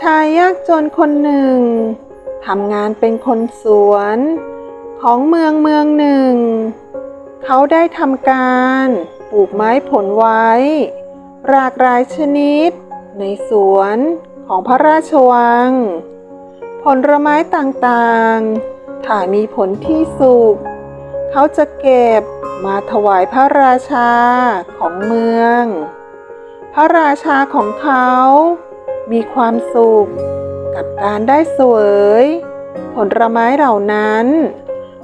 ชายยากจนคนหนึ่งทำงานเป็นคนสวน ของเมืองเมืองหนึ่ง เขาได้ทำการปลูกไม้ผลไว้ หลากหลายชนิด ในสวนของพระราชวัง ผลไม้ต่างๆ ถ้ามีผลที่สุกเขาจะเก็บมาถวายพระราชาของเมือง พระราชาของเขา มีความสุข กับการได้เสวย ผลไม้เหล่านั้น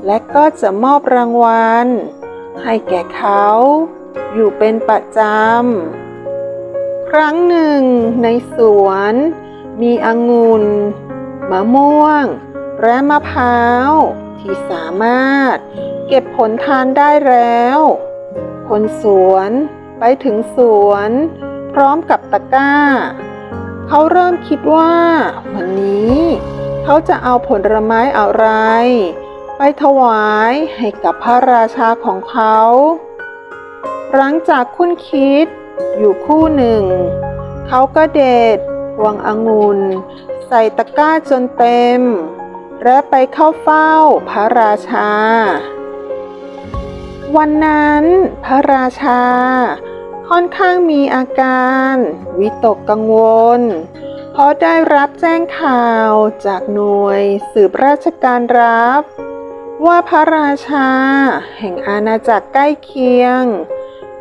และก็จะมอบรางวัล ให้แก่เขา อยู่เป็นประจำ ครั้งหนึ่งในสวน มีองุ่นมะม่วง และมะพร้าว ที่สามารถเก็บผลทานได้แล้ว คนสวนไปถึงสวน พร้อมกับตะกร้า เขาเริ่มคิดว่า วันนี้ เขาจะเอาผลไม้อะไร ไปถวายให้กับพระราชาของเขา หลังจากคุณคิดอยู่คู่หนึ่ง เขาก็เด็ดพวงองุ่นใส่ตะกร้าจนเต็ม และไปเข้าเฝ้าพระราชา วันนั้นพระราชา ค่อนข้างมีอาการ วิตกกังวล เพราะได้รับแจ้งข่าวจากหน่วยสืบราชการรับ ว่าพระราชา แห่งอาณาจักรใกล้เคียง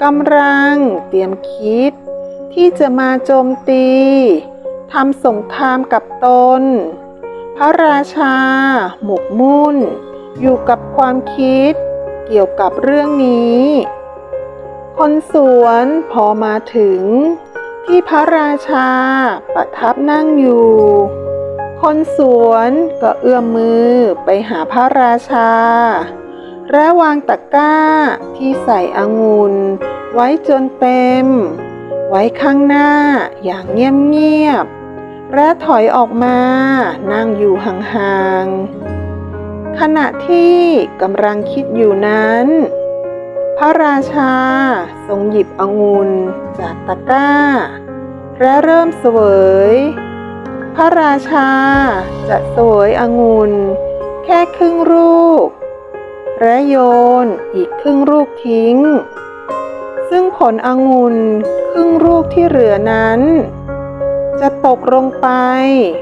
กำลังเตรียมคิด ที่จะมาโจมตีทำสงครามกับตน พระราชา หมกมุ่น อยู่กับความคิด เกี่ยวกับเรื่องนี้ คนสวนพอมาถึง ที่พระราชาประทับนั่งอยู่ คนสวนก็เอื้อมมือไปหาพระราชา และวางตะกร้าที่ใส่องุ่นไว้จนเต็ม ไว้ข้างหน้าอย่างเงียบๆและถอยออกมานั่งอยู่ห่างๆขณะที่กำลังคิดอยู่นั้น พระราชาทรงหยิบองุ่นจากตะกร้า และเริ่มเสวย พระราชาจะเสวยองุ่นแค่ครึ่งลูก และโยนอีกครึ่งลูกทิ้ง ซึ่งผลองุ่นครึ่งลูกที่เหลือนั้น จะตกลงไป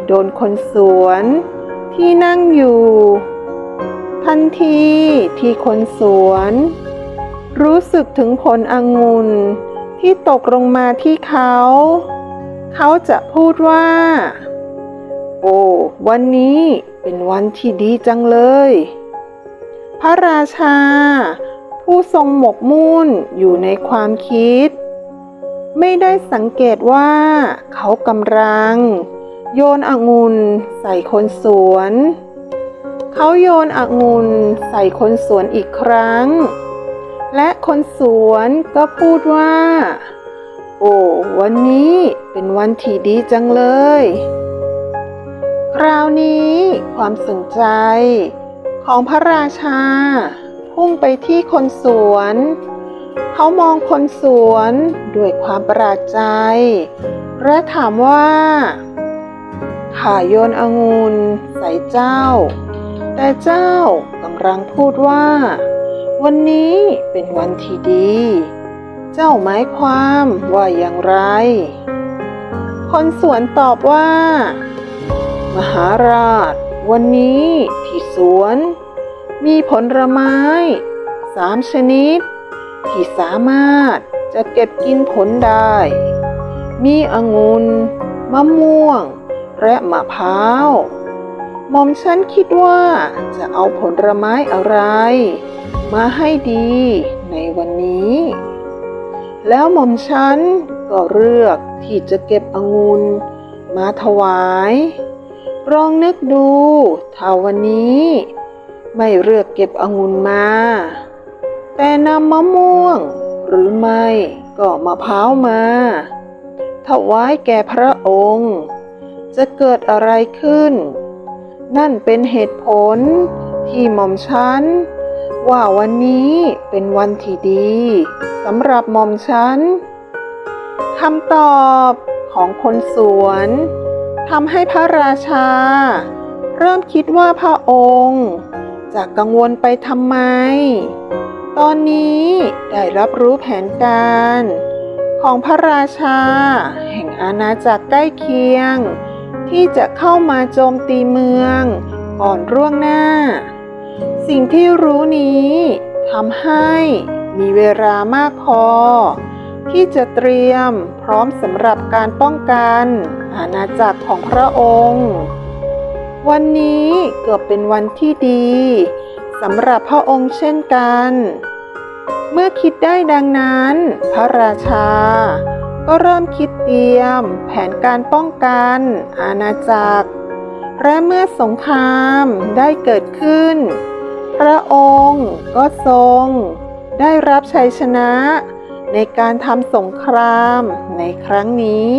โดนคนสวนที่นั่งอยู่ ทันทีที่คนสวน รู้สึกถึงผลองุ่นที่ตกลงมาที่เขา เขาจะพูดว่า โอ้วันนี้เป็นวันที่ดีจังเลย พระราชา ผู้ทรงหมกมุ่นอยู่ในความคิด ไม่ได้สังเกตว่าเขากำลัง โยนองุ่นใส่คนสวน เขาโยนองุ่นใส่คนสวนอีกครั้ง และคนสวนก็พูดว่า โอ้วันนี้เป็นวันที่ดีจังเลย คราวนี้ความสนใจของพระราชา พุ่งไปที่คนสวน เขามองคนสวนด้วยความประหลาดใจ และถามว่าข้าโยนองุ่นใส่เจ้า แต่เจ้ากำลังพูดว่า วันนี้เป็นวันที่ดี เจ้าหมายความว่าอย่างไร คนสวนตอบว่า มหาราช วันนี้ที่สวน มีผลไม้สามชนิด ที่สามารถจะเก็บกินผลได้ มีองุ่นมะม่วง และมะพร้าว หม่อมฉันคิดว่าจะเอาผลไม้อะไร มาให้ดีในวันนี้ แล้วหม่อมฉันก็เลือกที่จะเก็บองุ่นมาถวายลองนึกดูถ้าวันนี้ ไม่เลือกเก็บองุ่นมา แต่นำมะม่วง หรือไม่ก็มะพร้าวมาถวายแก่พระองค์ จะเกิดอะไรขึ้น นั่นเป็นเหตุผลที่หม่อมฉัน ว่าวันนี้เป็นวันที่ดีสำหรับหม่อมฉันคำตอบของคนสวนทำให้พระราชา เริ่มคิดว่าพระองค์จะกังวลไปทำไม ตอนนี้ได้รับรู้แผนการ ของพระราชา แห่งอาณาจักรใกล้เคียง ที่จะเข้ามาโจมตีเมือง ก่อนร่วงหน้า สิ่งที่รู้นี้ทำให้มีเวลามากพอ ที่จะเตรียมพร้อมสำหรับการป้องกันอาณาจักรของพระองค์ วันนี้เกือบเป็นวันที่ดีสำหรับพระองค์เช่นกัน เมื่อคิดได้ดังนั้น พระราชา ก็เริ่มคิดเตรียม แผนการป้องกัน อาณาจักร และเมื่อสงครามได้เกิดขึ้น พระองค์ก็ทรง ได้รับชัยชนะ ในการทำสงครามในครั้งนี้